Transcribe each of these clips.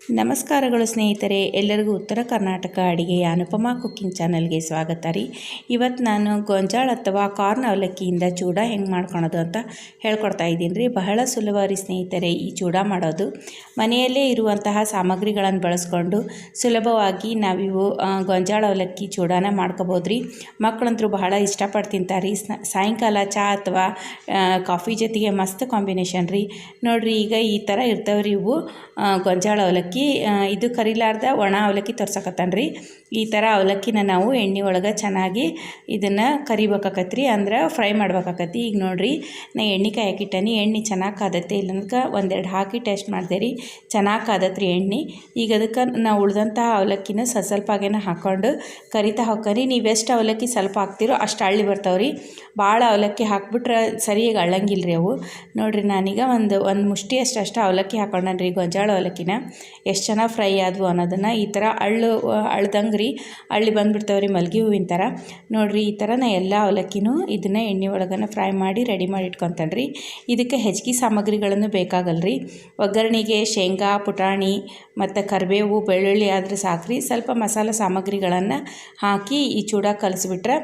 ನಮಸ್ಕಾರಗಳು ಸ್ನೇಹಿತರೆ, ಎಲ್ಲರಿಗೂ ಉತ್ತರ ಕರ್ನಾಟಕ ಅಡಿಗೆಯ ಅನುಪಮಾ ಕುಕ್ಕಿಂಗ್ ಚಾನಲ್ಗೆ ಸ್ವಾಗತ ರೀ. ಇವತ್ತು ನಾನು ಗೊಂಜಾಳ ಅಥವಾ ಕಾರ್ನ್ ಅವಲಕ್ಕಿಯಿಂದ ಚೂಡ ಹೆಂಗೆ ಮಾಡ್ಕೊಳೋದು ಅಂತ ಹೇಳ್ಕೊಡ್ತಾ ಇದ್ದೀನಿ ರೀ. ಬಹಳ ಸುಲಭ ಸ್ನೇಹಿತರೆ ಈ ಚೂಡ ಮಾಡೋದು. ಮನೆಯಲ್ಲೇ ಇರುವಂತಹ ಸಾಮಗ್ರಿಗಳನ್ನು ಬಳಸ್ಕೊಂಡು ಸುಲಭವಾಗಿ ನಾವಿವು ಗೊಂಜಾಳ ಅವಲಕ್ಕಿ ಚೂಡಾನ ಮಾಡ್ಕೋಬೋದು ರೀ. ಮಕ್ಕಳಂತರೂ ಬಹಳ ಇಷ್ಟಪಟ್ಟು ತಿಂತಾರೆ ಸಾಯಂಕಾಲ ಚಹಾ ಅಥವಾ ಕಾಫಿ ಜೊತೆಗೆ ಮಸ್ತ್ ಕಾಂಬಿನೇಷನ್ ರೀ. ನೋಡಿರಿ ಈಗ ಈ ಥರ ಇರ್ತಾವೆ ರೀ ಇವು ಗೊಂಜಾಳ ಅವಲಕ್ಕಿ. ಆ, ಇದು ಕರಿಲಾರ್ದ ಒಣ ಅವಲಕ್ಕಿ ತರ್ಸಕತ್ತಾನ ರೀ ಈ ಥರ ಅವಲಕ್ಕಿನ ನಾವು ಎಣ್ಣೆ ಒಳಗೆ ಚೆನ್ನಾಗಿ ಇದನ್ನು ಕರಿಬೇಕಾಕತ್ರಿ ಅಂದ್ರೆ ಫ್ರೈ ಮಾಡ್ಬೇಕಾಕತಿ ಈಗ ನೋಡಿರಿ ನಾ ಎಣ್ಣೆ ಕಾಯಿ ಹಾಕಿಟ್ಟನಿ ಎಣ್ಣೆ ಚೆನ್ನಾಗಿ ಕಾದತ್ತೆ. ಇಲ್ಲಂದ್ರೆ ಒಂದೆರಡು ಹಾಕಿ ಟೇಸ್ಟ್ ಮಾಡಿದೆ ರೀ ಚೆನ್ನಾಗಿ ಕಾದತ್ರಿ ಎಣ್ಣೆ. ಈಗ ಅದಕ್ಕೆ ನಾವು ಉಳ್ದಂತಹ ಅವಲಕ್ಕಿನ ಸ್ವಲ್ಪ ಆಗೇನ ಹಾಕ್ಕೊಂಡು ಕರಿತಾ ಹಾಕರಿ ನೀವು ಎಷ್ಟು ಅವಲಕ್ಕಿ ಸ್ವಲ್ಪ ಹಾಕ್ತಿರೋ ಅಷ್ಟು ಅಳ್ಳಿ ಬರ್ತಾವೆ ರೀ ಭಾಳ ಅವಲಕ್ಕಿ ಹಾಕ್ಬಿಟ್ರೆ ಸರಿಯಾಗಿ ಅಳ್ಳಂಗಿಲ್ಲ ರೀ ಅವು. ನೋಡಿರಿ ನಾನೀಗ ಒಂದು ಒಂದು ಮುಷ್ಟಿ ಅಷ್ಟು ಅವಲಕ್ಕಿ ಹಾಕೊಂಡನ್ರಿ ಗೊಂಜಾಳ ಅವಲಕ್ಕಿನ. ಎಷ್ಟು ಚೆನ್ನಾಗಿ ಫ್ರೈ ಆದವು ಅನ್ನೋದನ್ನು ಈ ಥರ ಅಳ್ಳು ಅಳ್ದಂಗೆ ರೀ ಅಳ್ಳಿ ಬಂದುಬಿಡ್ತಾವ್ರಿ ಮಲ್ಗೆ ಹೂವಿನ ಥರ ನೋಡಿರಿ, ಈ ಥರ ನಾ ಎಲ್ಲ ಅವಲಕ್ಕಿನೂ ಇದನ್ನು ಎಣ್ಣೆ ಒಳಗನ ಫ್ರೈ ಮಾಡಿ ರೆಡಿ ಮಾಡಿ ಇಟ್ಕೊತಾನೆ ರೀ ಇದಕ್ಕೆ ಹೆಚ್ಚಿಗೆ ಸಾಮಗ್ರಿಗಳನ್ನು ಬೇಕಾಗಲ್ಲ ರೀ ಒಗ್ಗರಣೆಗೆ ಶೇಂಗಾ, ಪುಟಾಣಿ ಮತ್ತು ಕರಿಬೇವು, ಬೆಳ್ಳುಳ್ಳಿ ಆದ್ರೆ ಸಾಕ್ರಿ. ಸ್ವಲ್ಪ ಮಸಾಲೆ ಸಾಮಗ್ರಿಗಳನ್ನು ಹಾಕಿ ಈ ಚೂಡ ಕಲಸಿಬಿಟ್ರೆ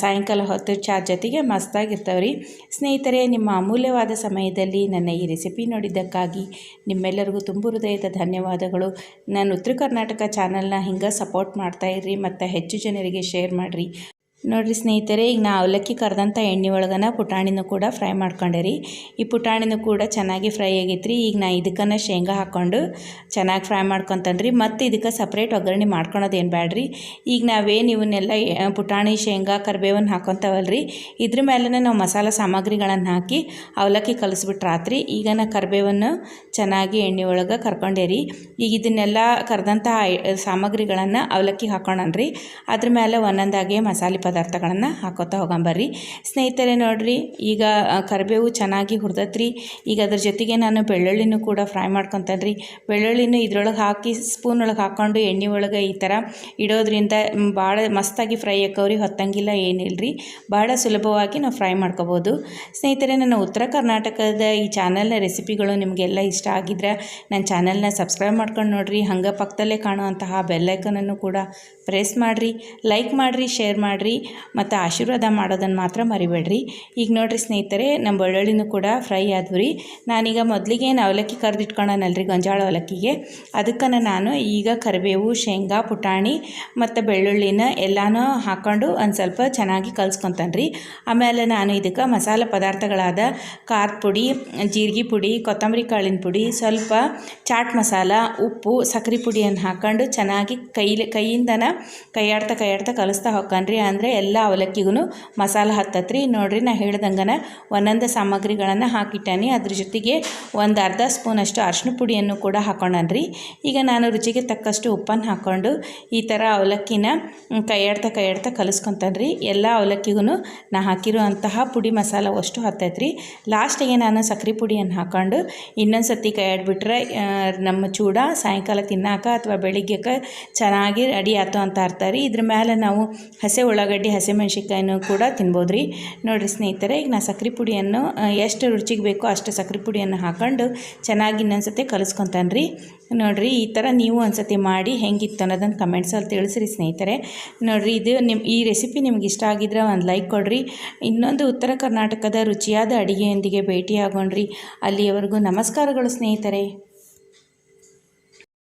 ಸಾಯಂಕಾಲ ಹೊತ್ತು ಚಾ ಜೊತೆಗೆ ಮಸ್ತಾಗಿರ್ತಾವೆ ರೀ ಸ್ನೇಹಿತರೆ, ನಿಮ್ಮ ಅಮೂಲ್ಯವಾದ ಸಮಯದಲ್ಲಿ ನನ್ನ ಈ ರೆಸಿಪಿ ನೋಡಿದ್ದಕ್ಕಾಗಿ ನಿಮ್ಮೆಲ್ಲರಿಗೂ ತುಂಬ ಹೃದಯದ ಧನ್ಯವಾದಗಳು. ನಾನು ಉತ್ತರ ಕರ್ನಾಟಕ ಚಾನಲ್ನ ಹಿಂಗೆ ಸಪೋರ್ಟ್ ಮಾಡ್ತಾ ಇರ್ರಿ ಮತ್ತು ಹೆಚ್ಚು ಜನರಿಗೆ ಶೇರ್ ಮಾಡಿರಿ. ನೋಡಿರಿ ಸ್ನೇಹಿತರೆ, ಈಗ ನಾ ಅವಲಕ್ಕಿ ಕರೆದಂಥ ಎಣ್ಣೆ ಒಳಗನ ಪುಟಾಣಿನೂ ಕೂಡ ಫ್ರೈ ಮಾಡ್ಕೊಂಡೆ ರೀ. ಈ ಪುಟಾಣಿನೂ ಕೂಡ ಚೆನ್ನಾಗಿ ಫ್ರೈ ಆಗೈತ್ರಿ. ರೀ ಈಗ ನಾ ಇದಕ್ಕನ್ನು ಶೇಂಗಾ ಹಾಕ್ಕೊಂಡು ಚೆನ್ನಾಗಿ ಫ್ರೈ ಮಾಡ್ಕೊತಾನೆ ರೀ. ಮತ್ತು ಇದಕ್ಕೆ ಸಪ್ರೇಟ್ ಒಗ್ಗರಣೆ ಮಾಡ್ಕೊಳೋದೇನು ಬೇಡ್ರಿ ಈಗ ನಾವೇನು ಇವನ್ನೆಲ್ಲ ಪುಟಾಣಿ, ಶೇಂಗಾ ಕರಿಬೇವನ್ನು ರೀ ಇದ್ರ ಮೇಲೆ ನಾವು ಮಸಾಲೆ ಸಾಮಗ್ರಿಗಳನ್ನು ಹಾಕಿ ಅವಲಕ್ಕಿ ಕಲಿಸ್ಬಿಟ್ರೆ ರಾತ್ರಿ ಈಗ ನಾ ಕರಿಬೇವನ್ನು ಚೆನ್ನಾಗಿ ಎಣ್ಣೆ ಒಳಗೆ ಕರ್ಕೊಂಡೆ ರೀ. ಈಗ ಇದನ್ನೆಲ್ಲ ಕರೆದಂಥ ಸಾಮಗ್ರಿಗಳನ್ನು ಅವಲಕ್ಕಿ ಹಾಕೋಣನ್ರಿ ಅದ್ರ ಮೇಲೆ ಒಂದೊಂದಾಗೆ ಮಸಾಲೆ ಪದಾರ್ಥಗಳನ್ನು ಹಾಕೋತಾ ಹೋಗಂಬರ್ರಿ ಸ್ನೇಹಿತರೆ ನೋಡ್ರಿ, ಈಗ ಕರಿಬೇವು ಚೆನ್ನಾಗಿ ಹುರಿದತ್ರಿ. ಈಗ ಅದ್ರ ಜೊತೆಗೆ ನಾನು ಬೆಳ್ಳುಳ್ಳಿನೂ ಕೂಡ ಫ್ರೈ ಮಾಡ್ಕೊತಾನೆ ರೀ ಬೆಳ್ಳುಳ್ಳಿನೂ ಇದ್ರೊಳಗೆ ಹಾಕಿ ಸ್ಪೂನ್ ಒಳಗೆ ಹಾಕ್ಕೊಂಡು ಎಣ್ಣೆ ಒಳಗೆ ಈ ಥರ ಇಡೋದ್ರಿಂದ ಭಾಳ ಮಸ್ತಾಗಿ ಫ್ರೈ ಆಕವ್ರಿ ಹೊತ್ತಂಗಿಲ್ಲ ಏನಿಲ್ಲರಿ ಭಾಳ ಸುಲಭವಾಗಿ ನಾವು ಫ್ರೈ ಮಾಡ್ಕೋಬೋದು. ಸ್ನೇಹಿತರೆ, ನನ್ನ ಉತ್ತರ ಕರ್ನಾಟಕದ ಈ ಚಾನಲ್ನ ರೆಸಿಪಿಗಳು ನಿಮಗೆಲ್ಲ ಇಷ್ಟ ಆಗಿದ್ರೆ ನನ್ನ ಚಾನಲ್ನ ಸಬ್ಸ್ಕ್ರೈಬ್ ಮಾಡ್ಕೊಂಡು ನೋಡಿರಿ. ಹಂಗೆ ಪಕ್ಕದಲ್ಲೇ ಕಾಣುವಂತಹ ಬೆಲ್ಲೈಕನನ್ನು ಕೂಡ ಪ್ರೆಸ್ ಮಾಡಿರಿ. ಲೈಕ್ ಮಾಡಿರಿ, ಶೇರ್ ಮಾಡಿರಿ. ಮತ್ತು ಆಶೀರ್ವಾದ ಮಾಡೋದನ್ನು ಮಾತ್ರ ಮರಿಬೇಡ್ರಿ. ಈಗ ನೋಡಿರಿ ಸ್ನೇಹಿತರೆ, ನಮ್ಮ ಬೆಳ್ಳುಳ್ಳಿನೂ ಕೂಡ ಫ್ರೈ ಆದವು. ರೀ ನಾನೀಗ ಮೊದಲಿಗೆ ಏನು ಅವಲಕ್ಕಿ ಕರೆದಿಟ್ಕೊಳ್ಳೋಣಲ್ರಿ ಗೊಂಜಾಳ ಅವಲಕ್ಕಿಗೆ. ಅದಕ್ಕನ್ನು ನಾನು ಈಗ ಕರಿಬೇವು, ಶೇಂಗಾ, ಪುಟಾಣಿ ಮತ್ತು ಬೆಳ್ಳುಳ್ಳಿನ ಎಲ್ಲನೂ ಹಾಕ್ಕೊಂಡು ಒಂದು ಸ್ವಲ್ಪ ಚೆನ್ನಾಗಿ ಕಲ್ಸ್ಕೊತಾನ್ರಿ. ಆಮೇಲೆ ನಾನು ಇದಕ್ಕೆ ಮಸಾಲೆ ಪದಾರ್ಥಗಳಾದ ಖಾರದ ಪುಡಿ, ಜೀರಿಗೆ ಪುಡಿ, ಕೊತ್ತಂಬರಿ ಕಾಳಿನ ಪುಡಿ, ಸ್ವಲ್ಪ ಚಾಟ್ ಮಸಾಲ, ಉಪ್ಪು ಸಕ್ಕರೆ ಪುಡಿಯನ್ನು ಹಾಕ್ಕೊಂಡು ಚೆನ್ನಾಗಿ ಕೈಲಿ ಕೈಯಿಂದನ ಕೈಯಾಡ್ತಾ ಕೈಯಾಡ್ತಾ ಕಲಿಸ್ತಾ ಹೋಗ್ಕನ್ರಿ ಅಂದರೆ ಎಲ್ಲ ಅವಲಕ್ಕಿಗೂ ಮಸಾಲ ಹತ್ತತ್ರಿ. ನೋಡಿರಿ ನಾ ಹೇಳ್ದಂಗನ ಒಂದೊಂದು ಸಾಮಗ್ರಿಗಳನ್ನು ಹಾಕಿಟ್ಟಾನಿ. ಅದ್ರ ಜೊತೆಗೆ ಒಂದು ಅರ್ಧ ಸ್ಪೂನಷ್ಟು ಅರ್ಶಿನ ಪುಡಿಯನ್ನು ಕೂಡ ಹಾಕೊಂಡನ್ರಿ. ಈಗ ನಾನು ರುಚಿಗೆ ತಕ್ಕಷ್ಟು ಉಪ್ಪನ್ನು ಹಾಕ್ಕೊಂಡು ಈ ಥರ ಅವಲಕ್ಕಿನ ಕೈಯಾಡ್ತಾ ಕೈಯಾಡ್ತಾ ಕಲಿಸ್ಕೊತಾನೆ ರೀ ಎಲ್ಲ ಅವಲಕ್ಕಿಗೂ ನಾ ಹಾಕಿರುವಂತಹ ಪುಡಿ ಮಸಾಲ ಅಷ್ಟು ಹತ್ತೈತ್ರಿ. ಲಾಸ್ಟಿಗೆ ನಾನು ಸಕ್ಕರೆ ಪುಡಿಯನ್ನು ಹಾಕ್ಕೊಂಡು ಇನ್ನೊಂದು ಸತಿ ಕೈಯಾಡ್ಬಿಟ್ರೆ ನಮ್ಮ ಚೂಡ ಸಾಯಂಕಾಲ ತಿನ್ನಾಕ ಅಥವಾ ಬೆಳಿಗ್ಗೆಕ ಚೆನ್ನಾಗಿ ರೆಡಿ ಆಯ್ತು ಅಂತ ಅರ್ಥ ರೀ. ಇದ್ರ ಮೇಲೆ ನಾವು ಹಸೆ ಉಳ್ಳಾಗಡ್ಡಿ ಹಸೆ ಮೆಣ್ಸಿನ್ಕಾಯಿನೂ ಕೂಡ ತಿನ್ಬೋದು ರೀ ನೋಡಿರಿ ಸ್ನೇಹಿತರೆ, ಈಗ ನಾನು ಸಕ್ಕರೆ ಪುಡಿಯನ್ನು ಎಷ್ಟು ರುಚಿಗೆ ಬೇಕೋ ಅಷ್ಟು ಸಕ್ಕರೆ ಪುಡಿಯನ್ನು ಹಾಕ್ಕೊಂಡು ಚೆನ್ನಾಗಿ ಇನ್ನೊಂದ್ಸತಿ ಕಲಿಸ್ಕೊತಾನೆ ರೀ ನೋಡಿರಿ, ಈ ಥರ ನೀವು ಒಂದ್ಸತಿ ಮಾಡಿ ಹೆಂಗಿತ್ತು ಅನ್ನೋದನ್ನು ಕಮೆಂಟ್ಸಲ್ಲಿ ತಿಳಿಸ್ರಿ ಸ್ನೇಹಿತರೆ. ನೋಡಿರಿ, ಇದು ನಿಮ್ಮ ಈ ರೆಸಿಪಿ ನಿಮ್ಗೆ ಇಷ್ಟ ಆಗಿದ್ರೆ ಒಂದು ಲೈಕ್ ಕೊಡಿರಿ. ಇನ್ನೊಂದು ಉತ್ತರ ಕರ್ನಾಟಕದ ರುಚಿಯಾದ ಅಡಿಗೆಯೊಂದಿಗೆ ಭೇಟಿಯಾಗೋಣ್ರಿ. ಅಲ್ಲಿಯವರೆಗೂ ನಮಸ್ಕಾರಗಳು ಸ್ನೇಹಿತರೆ.